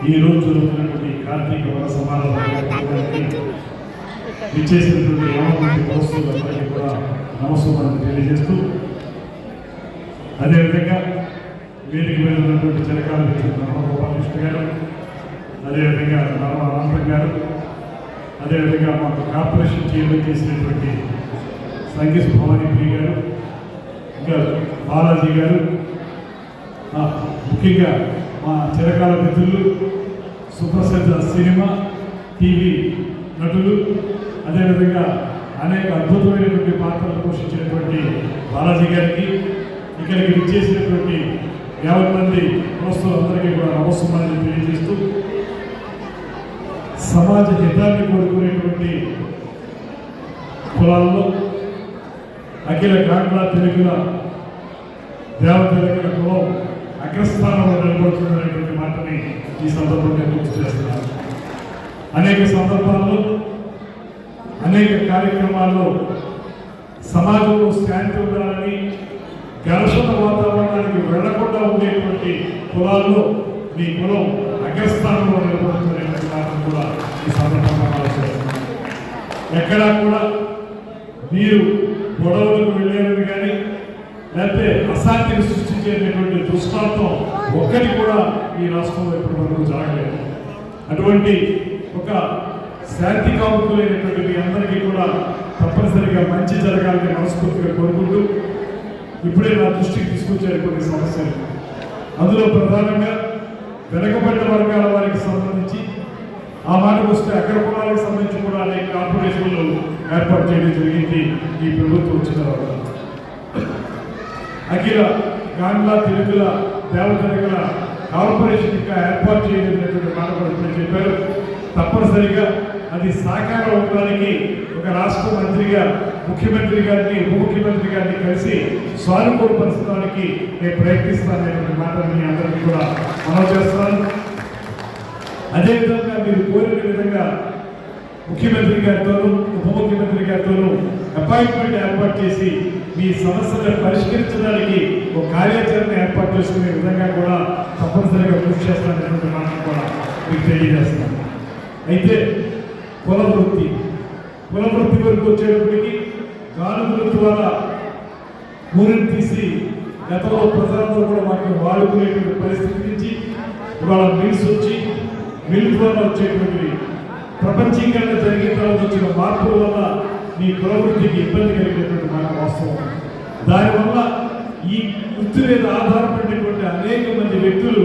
ఈ రోజు జరుగుతున్నటువంటి కార్తీక వర సమారాధనకి ఇచ్చేసినటువంటి యావమంది దోస్తులందరికీ కూడా నమస్కారం తెలియజేస్తూ అదేవిధంగా వేదిక వీరికి వెళ్ళినటువంటి చిరకాల గోపాలకృష్ణ గారు అదేవిధంగా నర్మ అనంతం గారు అదేవిధంగా మాకు కార్పొరేషన్ చైర్మన్ చేసినటువంటి సంగీత్ భవానీ ప్రియ గారు ఇంకా బాలాజీ గారు ముఖ్యంగా మా చిరకాల మిత్రులు సుప్రసిద్ధ సినిమా టీవీ నటులు అదేవిధంగా అనేక అద్భుతమైనటువంటి పాత్రలు పోషించినటువంటి బాలాజీ గారికి ఇక్కడికి విచ్చేసినటువంటి యాభై మంది అందరికీ కూడా నమస్కారాన్ని తెలియజేస్తూ సమాజ హితాన్ని కోరుకునేటువంటి కులాల్లో అఖిల గాండ్ల తెలుగుల దేవతలగిన కులం అగ్రస్థానంలో నిలబడుతుందనేటువంటి మాటని ఈ సందర్భంగా గుర్తు చేస్తున్నాను. అనేక సందర్భాల్లో అనేక కార్యక్రమాల్లో సమాజంలో శాంతి ఉండాలని ఘర్షణ వాతావరణానికి వెళ్ళకుండా ఉండేటువంటి కులాల్లో మీ కులం అగ్రస్థానంలో నిలబడుతున్నటువంటి మాటను కూడా ఈ సందర్భంగా ఆలోచిస్తున్నాను ఎక్కడా కూడా మీరు గొడవలకు వెళ్ళారని కానీ లేకపోతే అశాంతిని సృష్టించేటటువంటి దృష్టాంతం ఒక్కరికి కూడా ఈ రాష్ట్రంలో ఇప్పటి వరకు జరగలేదు. అటువంటి ఒక శాంతి కాముకులైనటువంటి మీ అందరికీ కూడా తప్పనిసరిగా మంచి జరగాలని మనస్ఫూర్తిగా కోరుకుంటూ ఇప్పుడే నా దృష్టికి తీసుకొచ్చారు కొన్ని సమస్యలు. అందులో ప్రధానంగా వెనకబడిన వర్గాల వారికి సంబంధించి ఆ మాటకు వస్తే అగ్ర కులాలకు సంబంధించి కూడా అనేక కార్పొరేషన్లు ఏర్పాటు చేయడం జరిగింది ఈ ప్రభుత్వం వచ్చిన తర్వాత. అఖిల గాండ్ల తెలుగుల దేవతల కార్పొరేషన్ ఇంకా ఏర్పాటు చేయలేదనేటువంటి మాట కూడా చెప్పారు. తప్పనిసరిగా అది సాకారం అవ్వడానికి ఒక రాష్ట్ర మంత్రిగా ముఖ్యమంత్రి గారిని ఉప ముఖ్యమంత్రి గారిని కలిసి స్వానుకూలపరచడానికి నేను ప్రయత్నిస్తాననేటువంటి మాటలు మీ అందరికీ కూడా అమలు చేస్తాను అదేవిధంగా మీరు కోరిన విధంగా ముఖ్యమంత్రి ముఖ్యమంత్రి గారితోనూ అపాయింట్మెంట్ ఏర్పాటు చేసి మీ సమస్యలను పరిష్కరించడానికి ఒక కార్యాచరణ ఏర్పాటు చేసుకునే విధంగా కూడా తప్పనిసరిగా కృషి చేస్తానటువంటి మాటను కూడా మీకు తెలియజేస్తాను అయితే కుల వృత్తి. కుల వృత్తి వరకు వచ్చేటప్పటికి గాను వృత్తి వల్ల ఊరిని తీసి గతంలో ప్రజలందరూ కూడా మాకు వాడుకునేటువంటి పరిస్థితి నుంచి ఇవాళ మిల్స్ వచ్చి మిల్ ద్వారా వచ్చేటువంటి ప్రపంచీకరణ జరిగిన తర్వాత వచ్చిన మార్పుల వల్ల మీ ప్రవృత్తికి ఇబ్బంది కలిగినటువంటి మాట వాస్తవం. దానివల్ల ఈ వృత్తి మీద ఆధారపడినటువంటి అనేక మంది వ్యక్తులు